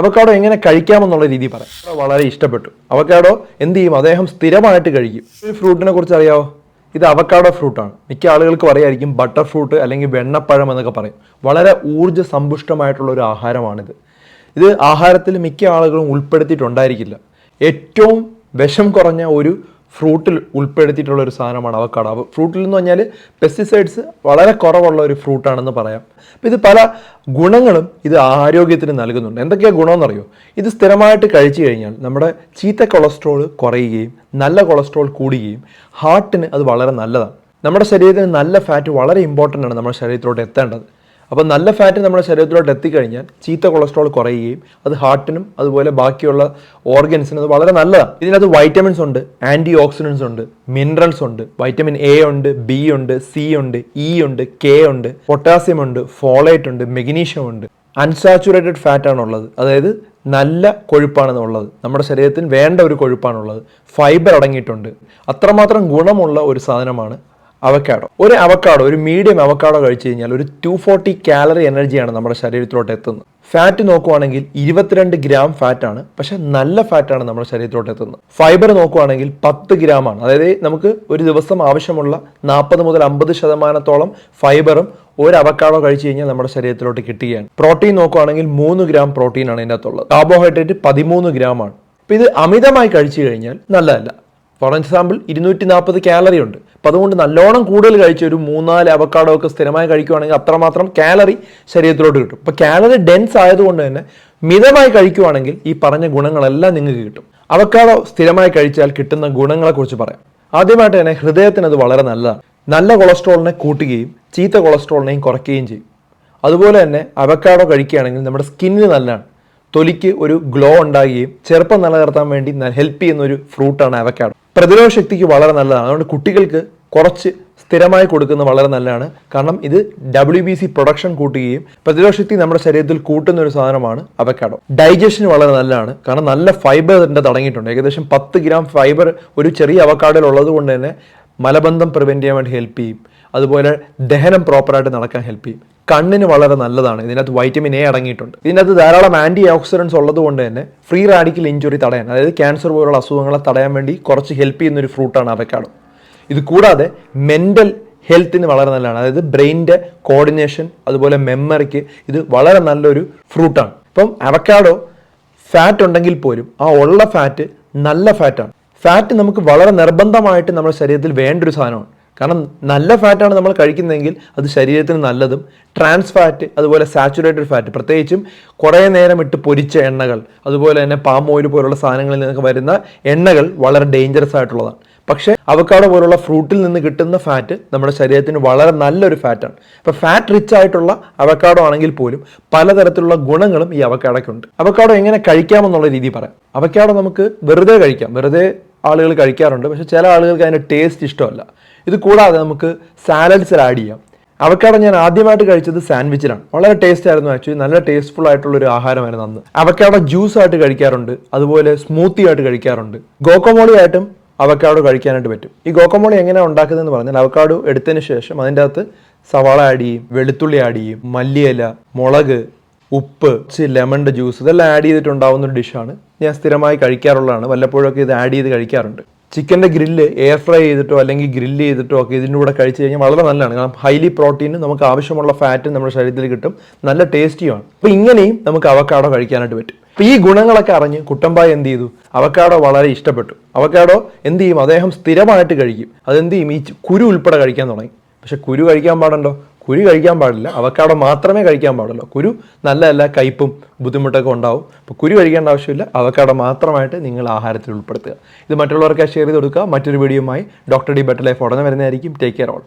Avocado എങ്ങനെ കഴിക്കാമെന്നുള്ള രീതി പറയാം. വളരെ ഇഷ്ടപ്പെട്ടു. അവക്കാടോ എന്ത് ചെയ്യും? അദ്ദേഹം സ്ഥിരമായിട്ട് കഴിക്കും. ഒരു ഫ്രൂട്ടിനെ കുറിച്ച് അറിയാവോ? ഇത് അവക്കാടോ ഫ്രൂട്ടാണ്. മിക്ക ആളുകൾക്കും അറിയായിരിക്കും ബട്ടർ ഫ്രൂട്ട് അല്ലെങ്കിൽ വെണ്ണപ്പഴം എന്നൊക്കെ പറയും. വളരെ ഊർജ സമ്പുഷ്ടമായിട്ടുള്ള ഒരു ആഹാരമാണിത്. ഇത് ആഹാരത്തിൽ മിക്ക ആളുകളും ഉൾപ്പെടുത്തിയിട്ടുണ്ടായിരിക്കില്ല. ഏറ്റവും വിഷം കുറഞ്ഞ ഒരു ഫ്രൂട്ടിൽ ഉൾപ്പെടുത്തിയിട്ടുള്ള ഒരു സാധനമാണ് അപ്പോൾ ഫ്രൂട്ടിൽ എന്ന് പറഞ്ഞാൽ പെസ്റ്റിസൈഡ്സ് വളരെ കുറവുള്ള ഒരു ഫ്രൂട്ടാണെന്ന് പറയാം. അപ്പോൾ ഇത് പല ഗുണങ്ങളും ഇത് ആരോഗ്യത്തിന് നൽകുന്നുണ്ട്. എന്തൊക്കെയാണ് ഗുണമെന്നറിയോ? ഇത് സ്ഥിരമായിട്ട് കഴിച്ചു കഴിഞ്ഞാൽ നമ്മുടെ ചീത്ത കൊളസ്ട്രോൾ കുറയുകയും നല്ല കൊളസ്ട്രോൾ കൂടുകയും ഹാർട്ടിന് അത് വളരെ നല്ലതാണ്. നമ്മുടെ ശരീരത്തിന് നല്ല ഫാറ്റ് വളരെ ഇമ്പോർട്ടന്റ് ആണ് നമ്മുടെ ശരീരത്തിലോട്ട് എത്തേണ്ടത്. അപ്പോൾ നല്ല ഫാറ്റ് നമ്മുടെ ശരീരത്തിലോട്ട് എത്തിക്കഴിഞ്ഞാൽ ചീത്ത കൊളസ്ട്രോൾ കുറയുകയും അത് ഹാർട്ടിനും അതുപോലെ ബാക്കിയുള്ള ഓർഗൻസിനും അത് വളരെ നല്ലതാണ് ഇതിനകത്ത് വൈറ്റമിൻസ് ഉണ്ട് ആന്റി ഓക്സിഡൻസ് ഉണ്ട് മിനറൽസ് ഉണ്ട് വൈറ്റമിൻ എ ഉണ്ട് ബി ഉണ്ട് സി ഉണ്ട് ഇ ഉണ്ട് കെ ഉണ്ട് പൊട്ടാസ്യം ഉണ്ട് ഫോളേറ്റ് ഉണ്ട് മെഗ്നീഷ്യം ഉണ്ട്. അൺസാച്ചുറേറ്റഡ് ഫാറ്റ് ഉള്ളത് അതായത് നല്ല കൊഴുപ്പാണെന്നുള്ളത്. നമ്മുടെ ശരീരത്തിന് വേണ്ട ഒരു കൊഴുപ്പാണുള്ളത്. ഫൈബർ അടങ്ങിയിട്ടുണ്ട്. അത്രമാത്രം ഗുണമുള്ള ഒരു സാധനമാണ് അവക്കാഡോ ഒരു അവക്കാഡോ ഒരു മീഡിയം അവക്കാഡോ കഴിച്ചു കഴിഞ്ഞാൽ ഒരു ടു ഫോർട്ടി കാലറി എനർജിയാണ് നമ്മുടെ ശരീരത്തിലോട്ട് എത്തുന്നത്. ഫാറ്റ് നോക്കുവാണെങ്കിൽ ഇരുപത്തിരണ്ട് ഗ്രാം ഫാറ്റ് ആണ് പക്ഷെ നല്ല ഫാറ്റ് ആണ് നമ്മുടെ ശരീരത്തിലോട്ട് എത്തുന്നത്. ഫൈബർ നോക്കുവാണെങ്കിൽ പത്ത് ഗ്രാം ആണ്. അതായത് നമുക്ക് ഒരു ദിവസം ആവശ്യമുള്ള നാൽപ്പത് മുതൽ അമ്പത് ശതമാനത്തോളം ഫൈബറും ഒരു അവക്കാഡോ കഴിച്ചു കഴിഞ്ഞാൽ നമ്മുടെ ശരീരത്തിലോട്ട് കിട്ടുകയാണ്. പ്രോട്ടീൻ നോക്കുവാണെങ്കിൽ മൂന്ന് ഗ്രാം പ്രോട്ടീൻ ആണ് ഇതിനകത്തുള്ളത്. കാർബോഹൈഡ്രേറ്റ് പതിമൂന്ന് ഗ്രാം ആണ്. ഇത് അമിതമായി കഴിച്ചു കഴിഞ്ഞാൽ നല്ലതല്ല. ഫോർ എക്സാമ്പിൾ ഇരുന്നൂറ്റി നാൽപ്പത് കാലറി ഉണ്ട്. അപ്പം അതുകൊണ്ട് നല്ലോണം കൂടുതൽ കഴിച്ച് ഒരു മൂന്നാൽ അവക്കാടോ ഒക്കെ സ്ഥിരമായി കഴിക്കുവാണെങ്കിൽ അത്രമാത്രം കാലറി ശരീരത്തിലോട്ട് കിട്ടും. അപ്പോൾ കാലറി ഡെൻസ് ആയതുകൊണ്ട് തന്നെ മിതമായി കഴിക്കുവാണെങ്കിൽ ഈ പറഞ്ഞ ഗുണങ്ങളെല്ലാം നിങ്ങൾക്ക് കിട്ടും. അവക്കാടോ സ്ഥിരമായി കഴിച്ചാൽ കിട്ടുന്ന ഗുണങ്ങളെക്കുറിച്ച് പറയാം. ആദ്യമായിട്ട് തന്നെ ഹൃദയത്തിന് അത് വളരെ നല്ലതാണ്. നല്ല കൊളസ്ട്രോളിനെ കൂട്ടുകയും ചീത്ത കൊളസ്ട്രോളിനെയും കുറയ്ക്കുകയും ചെയ്യും. അതുപോലെ തന്നെ അവക്കാടോ കഴിക്കുകയാണെങ്കിൽ നമ്മുടെ സ്കിന്നിന് നല്ലതാണ്. തൊലിക്ക് ഒരു ഗ്ലോ ഉണ്ടാകുകയും ചെറുപ്പം നിലനിർത്താൻ വേണ്ടി ഹെൽപ്പ് ചെയ്യുന്ന ഒരു ഫ്രൂട്ടാണ് അവക്കാഡോ പ്രതിരോധ ശക്തിക്ക് വളരെ നല്ലതാണ്. അതുകൊണ്ട് കുട്ടികൾക്ക് കുറച്ച് സ്ഥിരമായി കൊടുക്കുന്നത് വളരെ നല്ലതാണ്. കാരണം ഇത് ഡബ്ല്യു ബി സി പ്രൊഡക്ഷൻ കൂട്ടുകയും പ്രതിരോധശക്തി നമ്മുടെ ശരീരത്തിൽ കൂട്ടുന്ന ഒരു സാധനമാണ് അവക്കാഡോ ഡൈജഷന് വളരെ നല്ലതാണ്. കാരണം നല്ല ഫൈബർ ഇതിന്റെ തടങ്ങിയിട്ടുണ്ട്. ഏകദേശം പത്ത് ഗ്രാം ഫൈബർ ഒരു ചെറിയ അവക്കാടിൽ ഉള്ളത് കൊണ്ട് തന്നെ മലബന്ധം പ്രിവെന്റ് ചെയ്യാൻ വേണ്ടി ഹെൽപ്പ് ചെയ്യും. അതുപോലെ ദഹനം പ്രോപ്പറായിട്ട് നടക്കാൻ ഹെൽപ്പ് ചെയ്യും. കണ്ണിന് വളരെ നല്ലതാണ്. ഇതിനകത്ത് വൈറ്റമിൻ എ അടങ്ങിയിട്ടുണ്ട്. ഇതിനകത്ത് ധാരാളം ആന്റി ഓക്സിഡൻസ് ഉള്ളതുകൊണ്ട് തന്നെ ഫ്രീ റാഡിക്കൽ ഇഞ്ചുറി തടയാൻ അതായത് ക്യാൻസർ പോലുള്ള അസുഖങ്ങളെ തടയാൻ വേണ്ടി കുറച്ച് ഹെൽപ്പ് ചെയ്യുന്ന ഒരു ഫ്രൂട്ടാണ് അവക്കാഡോ ഇത് കൂടാതെ മെന്റൽ ഹെൽത്തിന് വളരെ നല്ലതാണ്. അതായത് ബ്രെയിനിന്റെ കോർഡിനേഷൻ അതുപോലെ മെമ്മറിക്ക് ഇത് വളരെ നല്ലൊരു ഫ്രൂട്ടാണ് ഇപ്പം അവക്കാഡോ ഫാറ്റ് ഉണ്ടെങ്കിൽ പോലും ആ ഉള്ള ഫാറ്റ് നല്ല ഫാറ്റാണ് ഫാറ്റ് നമുക്ക് വളരെ നിർബന്ധമായിട്ട് നമ്മുടെ ശരീരത്തിൽ വേണ്ട ഒരു സാധനമാണ്. കാരണം നല്ല ഫാറ്റാണ് നമ്മൾ കഴിക്കുന്നതെങ്കിൽ അത് ശരീരത്തിന് നല്ലതും ട്രാൻസ് ഫാറ്റ് അതുപോലെ സാച്ചുറേറ്റഡ് ഫാറ്റ് പ്രത്യേകിച്ചും കുറേ നേരം ഇട്ട് പൊരിച്ച എണ്ണകൾ അതുപോലെ തന്നെ പാം ഓയിൽ പോലുള്ള സാധനങ്ങളിൽ നിന്നൊക്കെ വരുന്ന എണ്ണകൾ വളരെ ഡേഞ്ചറസ് ആയിട്ടുള്ളതാണ്. പക്ഷേ അവക്കാട് പോലുള്ള ഫ്രൂട്ടിൽ നിന്ന് കിട്ടുന്ന ഫാറ്റ് നമ്മുടെ ശരീരത്തിന് വളരെ നല്ലൊരു ഫാറ്റാണ് അപ്പോൾ ഫാറ്റ് റിച്ച് ആയിട്ടുള്ള അവക്കാടോ ആണെങ്കിൽ പോലും പലതരത്തിലുള്ള ഗുണങ്ങളും ഈ അവക്കാഡോയ്ക്കുണ്ട് അവക്കാടോ എങ്ങനെ കഴിക്കാമെന്നുള്ള രീതി പറയാം. അവക്കാടോ നമുക്ക് വെറുതെ കഴിക്കാം. വെറുതെ ആളുകൾ കഴിക്കാറുണ്ട്. പക്ഷേ ചില ആളുകൾക്ക് അതിന്റെ ടേസ്റ്റ് ഇഷ്ടമല്ല. ഇത് കൂടാതെ നമുക്ക് സാലഡ്സിൽ ആഡ് ചെയ്യാം. അവക്കാട ഞാൻ ആദ്യമായിട്ട് കഴിച്ചത് സാൻഡ്വിച്ചിലാണ് വളരെ ടേസ്റ്റ് ആയിരുന്നു ആക്ച്വലി നല്ല ടേസ്റ്റ്ഫുൾ ആയിട്ടുള്ള ഒരു ആഹാരമായിരുന്നു അന്ന്. അവക്കാട ജ്യൂസ് ആയിട്ട് കഴിക്കാറുണ്ട്. അതുപോലെ സ്മൂത്തി ആയിട്ട് കഴിക്കാറുണ്ട്. ഗോക്കമോളി ആയിട്ടും അവക്കാടോ കഴിക്കാനായിട്ട് പറ്റും. ഈ ഗോക്കമോളി എങ്ങനെയാണ് ഉണ്ടാക്കുന്നതെന്ന് പറഞ്ഞാൽ അവക്കാടോ എടുത്തതിന് ശേഷം അതിന്റെ അകത്ത് സവാള ആഡ് ചെയ്യും വെളുത്തുള്ളി ആഡ് ചെയ്യും മല്ലിയില മുളക് ഉപ്പ് ലെമണിന്റെ ജ്യൂസ് ഇതെല്ലാം ആഡ് ചെയ്തിട്ടുണ്ടാവുന്ന ഒരു ഡിഷാണ് ഞാൻ സ്ഥിരമായി കഴിക്കാറുള്ളതാണ്. വല്ലപ്പോഴൊക്കെ ഇത് ആഡ് ചെയ്ത് കഴിക്കാറുണ്ട്. ചിക്കന്റെ ഗ്രില്ല് എയർ ഫ്രൈ ചെയ്തിട്ടോ അല്ലെങ്കിൽ ഗ്രില്ല് ചെയ്തിട്ടോ ഒക്കെ ഇതിന്റെ കൂടെ കഴിച്ച് കഴിഞ്ഞാൽ വളരെ നല്ലതാണ്. കാരണം ഹൈലി പ്രോട്ടീനും നമുക്ക് ആവശ്യമുള്ള ഫാറ്റും നമ്മുടെ ശരീരത്തിൽ കിട്ടും. നല്ല ടേസ്റ്റിയുമാണ് അപ്പോൾ ഇങ്ങനെയും നമുക്ക് അവക്കാടോ കഴിക്കാനായിട്ട് പറ്റും. അപ്പോൾ ഈ ഗുണങ്ങളൊക്കെ അറിഞ്ഞ് കുട്ടമ്പായ എന്ത് ചെയ്തു? അവക്കാടോ വളരെ ഇഷ്ടപ്പെട്ടു. അവക്കാടോ എന്ത് ചെയ്യും? അദ്ദേഹം സ്ഥിരമായിട്ട് കഴിക്കും. അതെന്ത് ചെയ്യും? ഈ കുരു ഉൾപ്പെടെ കഴിക്കാൻ തുടങ്ങി. പക്ഷെ കുരു കഴിക്കാൻ പാടുണ്ടോ? കുരു കഴിക്കാൻ പാടില്ല. അവക്കാടോ മാത്രമേ കഴിക്കാൻ പാടുള്ളൂ. കുരു നല്ലതല്ല കയ്പും ബുദ്ധിമുട്ടൊക്കെ ഉണ്ടാവും. അപ്പോൾ കുരു കഴിക്കേണ്ട ആവശ്യമില്ല. അവക്കാടോ മാത്രമായിട്ട് നിങ്ങൾ ആഹാരത്തിൽ ഉൾപ്പെടുത്തുക. ഇത് മറ്റുള്ളവർക്ക് ഷെയർ ചെയ്ത് കൊടുക്കുക. മറ്റൊരു വീഡിയോയുമായി ഡോക്ടർ ഡി ബെറ്റർ ലൈഫ് ഉടനെ വരുന്നതായിരിക്കും. Take care all